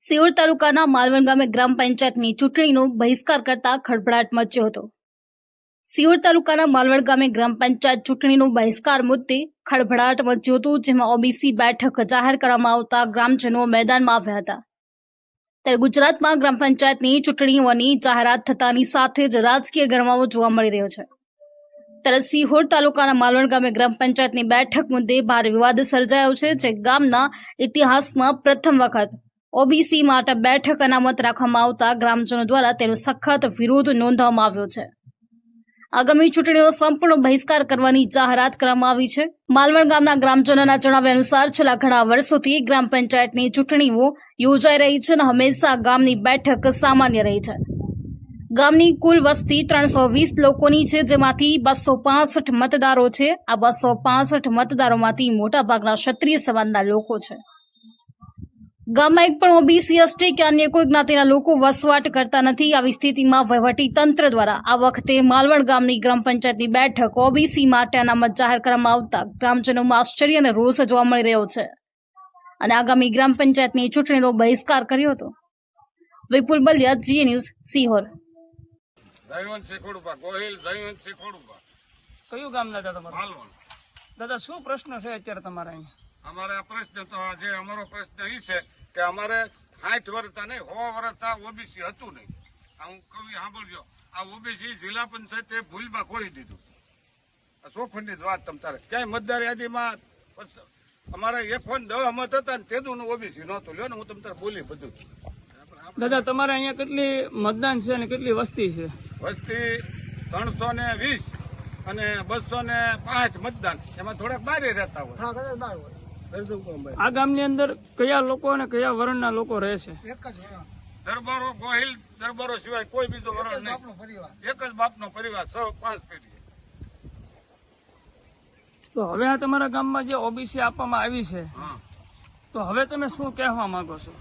સિયોર તાલુકાના માલવણ ગામે ગ્રામ પંચાયતની ચૂંટણીનો બહિષ્કાર કરતા ખળભળાટ મચ્યો હતો. સિયોર તાલુકાના માલવણ ગામે ગ્રામ પંચાયત ચૂંટણીનો બહિષ્કાર મુદ્દે ખળભળાટ મચ્યો હતો, જેમાં ઓબીસી બેઠક જાહેર કરવામાં આવતા ગ્રામજનો મેદાનમાં આવ્યા હતા. ત્યારે ગુજરાતમાં ગ્રામ પંચાયતની ચૂંટણીઓની જાહેરાત થતાની સાથે જ રાજકીય ગરમાવો જોવા મળી રહ્યો છે. ત્યારે સિહોર તાલુકાના માલવણ ગામે ગ્રામ પંચાયતની બેઠક મુદ્દે ભારે વિવાદ સર્જાયો છે, જે ગામના ઇતિહાસમાં પ્રથમ વખત ઓબીસી માટે બેઠક અનામત રાખવામાં આવતા ગ્રામજનો દ્વારા તેનો સખત વિરોધ નોંધવામાં આવ્યો છે. આગામી ચૂંટણીનો સંપૂર્ણ બહિષ્કાર કરવાની જાહેરાત કરવામાં આવી છે. માલવણ ગામના ગ્રામજનોના જણાવ્યા અનુસાર છેલ્લા ઘણા વર્ષોથી ગ્રામ પંચાયતની ચૂંટણીઓ યોજાઈ રહી છે અને હંમેશા ગામની બેઠક સામાન્ય રહી છે. ગામની કુલ વસ્તી ત્રણસો વીસ લોકોની છે, જેમાંથી બસો પાસઠ મતદારો છે. આ બસો પાસઠ મતદારોમાંથી મોટાભાગના ક્ષત્રિય સમાજના લોકો છે. ગામમાં એક પણ ઓબીસી એસટી કે અન્ય કોઈ જ્ઞાતિના લોકો વસવાટ કરતા નથી. આવી સ્થિતિમાં વહીવટી તંત્ર દ્વારા આ વખતે માલવણ ગામની ગ્રામ પંચાયતની બેઠક ઓબીસી માટે અનામત જાહેર કરવામાં આવતા ગ્રામજનોમાં આશ્ચર્ય અને રોષ જોવા મળી રહ્યો છે. અને આગામી ગ્રામ પંચાયતની ચૂંટણીનો બહિષ્કાર કર્યો હતો. વિપુલ બલિયા જીએ ન્યૂઝ સિહોર. જયવંત શેખોડુભા ગોહિલ જયવંત શેખોડુભા. કયું ગામ દાદા તમારું? માલવણ. દાદા શું પ્રશ્ન છે અત્યારે તમારા અહીંયા? અમારે આ પ્રશ્ન તો જે અમારો પ્રશ્ન એ છે કે અમારે સાઠ વર્ષ નહીં સો વર્ષ ઓબીસી હતું નહીં. આ હું કવિ સાંભળજો આ ઓબીસી જિલ્લા પંચાયતે ભૂલમાં ખોઈ દીધું. આ ચોખંડની જ વાત તમ તારે. ક્યાંય મતદાર યાદીમાં અમારે એકો ફોન દહ મત હતા ને તેદું ઓબીસી નહોતું. લ્યો ને હું તમને બોલી બધું. દાદા તમારે અહીંયા કેટલી મતદાન છે અને કેટલી વસ્તી છે? વસ્તી ત્રણસો ને વીસ. અને બસો ને પાંચ મતદાન. એમાં થોડાક બારે રહેતા હોય. આ ગામની અંદર કયા લોકો અને કયા વર્ણના લોકો રહે છે? દરબારો ગોહિલ દરબારો સિવાય કોઈ બીજો વરણ નહીં. એક જ બાપનો પરિવાર સૌ પાંચ પેઢી તો હવે આ તમારા ગામમાં જે ઓબીસી આપવામાં આવી છે હા. તો હવે તમે શું કહેવા માંગો છો?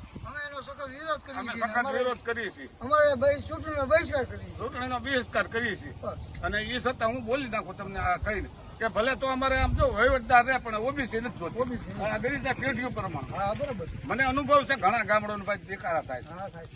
અમે સખત વિરોધ કરીએ છીએ સખત વિરોધ કરીએ છીએ અમારે ચૂંટણીનો બહિષ્કાર કરીએ ચૂંટણીનો બહિષ્કાર કરીએ છીએ અને એ છતાં હું બોલી નાખું તમને આ કહીને. કે ભલે તો અમારે આમ જો વહીવટદાર રહે પણ ઓબીસી નથી જોતી. ઓબીસી ગરીજા પેઢીઓ પ્રમાણે. મને અનુભવ છે ઘણા ગામડોનો ભાઈ દેખાડા થાય છે. હા થાય